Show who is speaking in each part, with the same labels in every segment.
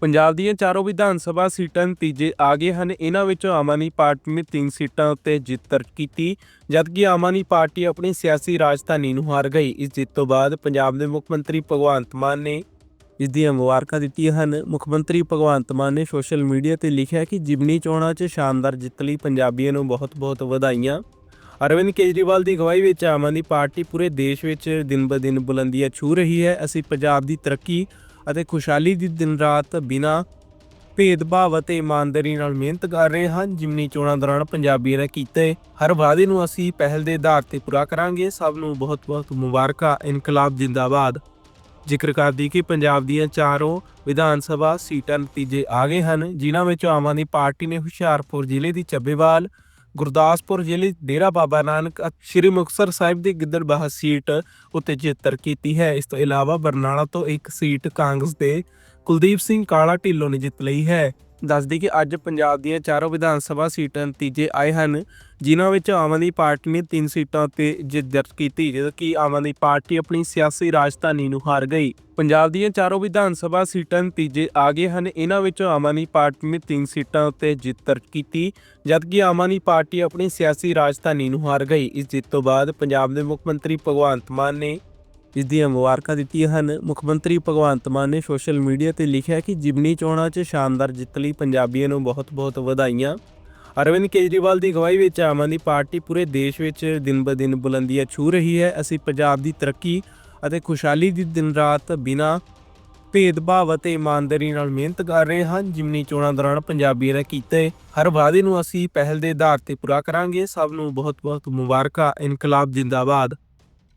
Speaker 1: ਪੰਜਾਬ ਦੀਆਂ ਚਾਰੋਂ ਵਿਧਾਨ ਸਭਾ ਸੀਟਾਂ ਨਤੀਜੇ ਆ ਗਏ ਹਨ। ਇਹਨਾਂ ਵਿੱਚੋਂ ਆਮ ਆਦਮੀ ਪਾਰਟੀ ਨੇ ਤਿੰਨ ਸੀਟਾਂ ਉੱਤੇ ਜਿੱਤ ਦਰਜ ਕੀਤੀ, ਜਦਕਿ ਆਮ ਆਦਮੀ ਪਾਰਟੀ ਆਪਣੀ ਸਿਆਸੀ ਰਾਜਧਾਨੀ ਨੂੰ ਹਾਰ ਗਈ। ਇਸ ਜਿੱਤ ਤੋਂ ਬਾਅਦ ਪੰਜਾਬ ਦੇ ਮੁੱਖ ਮੰਤਰੀ ਭਗਵੰਤ ਮਾਨ ਨੇ ਇਸ ਦੀਆਂ ਮੁਬਾਰਕਾਂ ਦਿੱਤੀਆਂ ਹਨ। ਮੁੱਖ ਮੰਤਰੀ ਭਗਵੰਤ ਮਾਨ ਨੇ ਸੋਸ਼ਲ ਮੀਡੀਆ ਤੇ ਲਿਖਿਆ ਕਿ ਜਿਮਨੀ ਚੋਣਾਂ 'ਚ ਸ਼ਾਨਦਾਰ ਜਿੱਤ ਲਈ ਪੰਜਾਬੀਆਂ ਨੂੰ ਬਹੁਤ-ਬਹੁਤ ਵਧਾਈਆਂ। ਅਰਵਿੰਦ ਕੇਜਰੀਵਾਲ ਦੀ ਅਗਵਾਈ ਵਿੱਚ ਆਮ ਆਦਮੀ ਪਾਰਟੀ ਪੂਰੇ ਦੇਸ਼ ਵਿੱਚ ਦਿਨ-ਬ-ਦਿਨ ਬੁਲੰਦੀਆਂ ਛੂ ਰਹੀ ਹੈ। ਅਸੀਂ ਪੰਜਾਬ ਦੀ ਤਰੱਕੀ ਅਤੇ ਖੁਸ਼ਹਾਲੀ ਦੀ ਦਿਨ ਰਾਤ ਬਿਨਾਂ ਭੇਦਭਾਵ ਅਤੇ ਇਮਾਨਦਾਰੀ ਨਾਲ ਮਿਹਨਤ ਕਰ ਰਹੇ ਹਨ। ਜਿਮਨੀ ਚੋਣਾਂ ਦੌਰਾਨ ਪੰਜਾਬੀਆਂ ਨੇ ਕੀਤੇ ਹਰ ਵਾਅਦੇ ਨੂੰ ਅਸੀਂ ਪਹਿਲ ਦੇ ਆਧਾਰ ਤੇ ਪੂਰਾ ਕਰਾਂਗੇ। ਸਭ ਨੂੰ ਬਹੁਤ-ਬਹੁਤ ਮੁਬਾਰਕਾਂ। ਇਨਕਲਾਬ ਜਿੰਦਾਬਾਦ। ਜ਼ਿਕਰ ਕਰਦੀ ਕਿ ਪੰਜਾਬ ਦੀਆਂ ਚਾਰੋਂ ਵਿਧਾਨ ਸਭਾ ਸੀਟਾਂ ਨਤੀਜੇ ਆ ਗਏ ਹਨ। ਜਿਨ੍ਹਾਂ ਵਿੱਚ ਆਮ ਆਦਮੀ ਪਾਰਟੀ ਨੇ ਹੁਸ਼ਿਆਰਪੁਰ ਜ਼ਿਲ੍ਹੇ ਦੀ ਚੱਬੇਵਾਲ ਗੁਰਦਾਸਪੁਰ ਜ਼ਿਲ੍ਹੇ ਡੇਰਾ ਬਾਬਾ ਨਾਨਕ ਸ੍ਰੀ ਮੁਕਤਸਰ ਸਾਹਿਬ ਦੀ ਗਿੱਦੜਬਾਹਾ ਸੀਟ ਉੱਤੇ ਜਿੱਤਰ ਕੀਤੀ ਹੈ। ਇਸ ਤੋਂ ਇਲਾਵਾ ਬਰਨਾਲਾ ਤੋਂ ਇੱਕ ਸੀਟ ਕਾਂਗਰਸ ਦੇ ਕੁਲਦੀਪ ਸਿੰਘ ਕਾਲਾ ਢਿੱਲੋਂ ਨੇ ਜਿੱਤ ਲਈ ਹੈ। ਦੱਸਦੀ ਕਿ ਅੱਜ ਪੰਜਾਬ ਦੀਆਂ ਚਾਰੋਂ ਵਿਧਾਨ ਸਭਾ ਸੀਟਾਂ ਨਤੀਜੇ ਆਏ ਹਨ, ਜਿਨ੍ਹਾਂ ਵਿੱਚ ਆਮ ਆਦਮੀ ਪਾਰਟੀ ਨੇ ਤਿੰਨ ਸੀਟਾਂ ਤੇ ਜਿੱਤ ਦਰਜ ਕੀਤੀ ਕਿ ਆਮ ਆਦਮੀ ਪਾਰਟੀ ਆਪਣੀ ਸਿਆਸੀ ਰਾਜਧਾਨੀ ਨੂੰ ਹਾਰ ਗਈ। ਪੰਜਾਬ ਦੀਆਂ ਚਾਰੋਂ ਵਿਧਾਨ ਸਭਾ ਸੀਟਾਂ ਨਤੀਜੇ ਆ ਗਏ ਹਨ ਇਹਨਾਂ ਵਿੱਚੋਂ ਆਮ ਆਦਮੀ ਪਾਰਟੀ ਨੇ ਤਿੰਨ ਸੀਟਾਂ ਉੱਤੇ ਜਿੱਤ ਦਰਜ ਕੀਤੀ, ਜਦਕਿ ਆਮ ਆਦਮੀ ਪਾਰਟੀ ਆਪਣੀ ਸਿਆਸੀ ਰਾਜਧਾਨੀ ਨੂੰ ਹਾਰ ਗਈ। ਇਸ ਜਿੱਤ ਤੋਂ ਬਾਅਦ ਪੰਜਾਬ ਦੇ ਮੁੱਖ ਮੰਤਰੀ ਭਗਵੰਤ ਮਾਨ ਨੇ ਇਸ ਦੀਆਂ ਮੁਬਾਰਕਾਂ ਦਿੱਤੀਆਂ ਹਨ। ਮੁੱਖ ਮੰਤਰੀ ਭਗਵੰਤ ਮਾਨ ਨੇ ਸੋਸ਼ਲ ਮੀਡੀਆ ਤੇ ਲਿਖਿਆ ਕਿ ਜਿਮਨੀ ਚੋਣਾਂ 'ਚ ਸ਼ਾਨਦਾਰ ਜਿੱਤ ਲਈ ਪੰਜਾਬੀਆਂ ਨੂੰ ਬਹੁਤ-ਬਹੁਤ ਵਧਾਈਆਂ। ਅਰਵਿੰਦ ਕੇਜਰੀਵਾਲ ਦੀ ਅਗਵਾਈ ਵਿੱਚ ਆਮ ਆਦਮੀ ਪਾਰਟੀ ਪੂਰੇ ਦੇਸ਼ ਵਿੱਚ ਦਿਨ-ਬ-ਦਿਨ ਬੁਲੰਦੀਆਂ ਛੂ ਰਹੀ ਹੈ। ਅਸੀਂ ਪੰਜਾਬ ਦੀ ਤਰੱਕੀ ਅਤੇ ਖੁਸ਼ਹਾਲੀ ਦੀ ਦਿਨ ਰਾਤ ਬਿਨਾਂ ਭੇਦਭਾਵ ਅਤੇ ਇਮਾਨਦਾਰੀ ਨਾਲ ਮਿਹਨਤ ਕਰ ਰਹੇ ਹਨ ਜਿਮਨੀ ਚੋਣਾਂ ਦੌਰਾਨ ਪੰਜਾਬੀਆਂ ਨੇ ਕੀਤੇ ਹਰ ਵਾਅਦੇ ਨੂੰ ਅਸੀਂ ਪਹਿਲ ਦੇ ਆਧਾਰ ਤੇ ਪੂਰਾ ਕਰਾਂਗੇ। ਸਭ ਨੂੰ ਬਹੁਤ-ਬਹੁਤ ਮੁਬਾਰਕਾਂ। ਇਨਕਲਾਬ ਜਿੰਦਾਬਾਦ।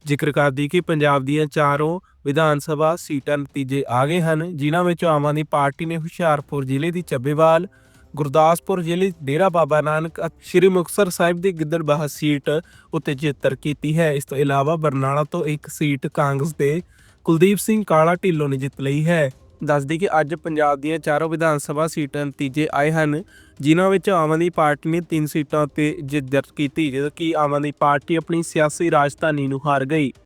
Speaker 1: ਜ਼ਿਕਰ ਕਰਦੀ ਕਿ ਪੰਜਾਬ ਦੀਆਂ ਚਾਰੋਂ ਵਿਧਾਨ ਸਭਾ ਸੀਟਾਂ ਨਤੀਜੇ ਆ ਗਏ ਹਨ, ਜਿਨ੍ਹਾਂ ਵਿੱਚ ਆਮ ਆਦਮੀ ਪਾਰਟੀ ਨੇ ਹੁਸ਼ਿਆਰਪੁਰ ਜ਼ਿਲ੍ਹੇ ਦੀ ਚੱਬੇਵਾਲ, ਗੁਰਦਾਸਪੁਰ ਜ਼ਿਲ੍ਹੇ ਡੇਰਾ ਬਾਬਾ ਨਾਨਕ ਸ੍ਰੀ ਮੁਕਤਸਰ ਸਾਹਿਬ ਦੀ ਗਿੱਦੜਬਾਹਾ ਸੀਟ ਉੱਤੇ ਜਿੱਤਰ ਕੀਤੀ ਹੈ। ਇਸ ਤੋਂ ਇਲਾਵਾ ਬਰਨਾਲਾ ਤੋਂ ਇੱਕ ਸੀਟ ਕਾਂਗਰਸ ਦੇ ਕੁਲਦੀਪ ਸਿੰਘ ਕਾਲਾ ਢਿੱਲੋਂ ਨੇ ਜਿੱਤ ਲਈ ਹੈ। ਦੱਸਦੀ ਕਿ ਅੱਜ ਪੰਜਾਬ ਦੀਆਂ ਚਾਰੋਂ ਵਿਧਾਨ ਸਭਾ ਸੀਟਾਂ ਨਤੀਜੇ ਆਏ ਹਨ, ਜਿਨ੍ਹਾਂ ਵਿੱਚ ਆਮ ਆਦਮੀ ਪਾਰਟੀ ਨੇ ਤਿੰਨ ਸੀਟਾਂ ਉੱਤੇ ਜਿੱਤ ਦਰਜ ਕੀਤੀ, ਜਦੋਂ ਕਿ ਆਮ ਆਦਮੀ ਪਾਰਟੀ ਆਪਣੀ ਸਿਆਸੀ ਰਾਜਧਾਨੀ ਨੂੰ ਹਾਰ ਗਈ।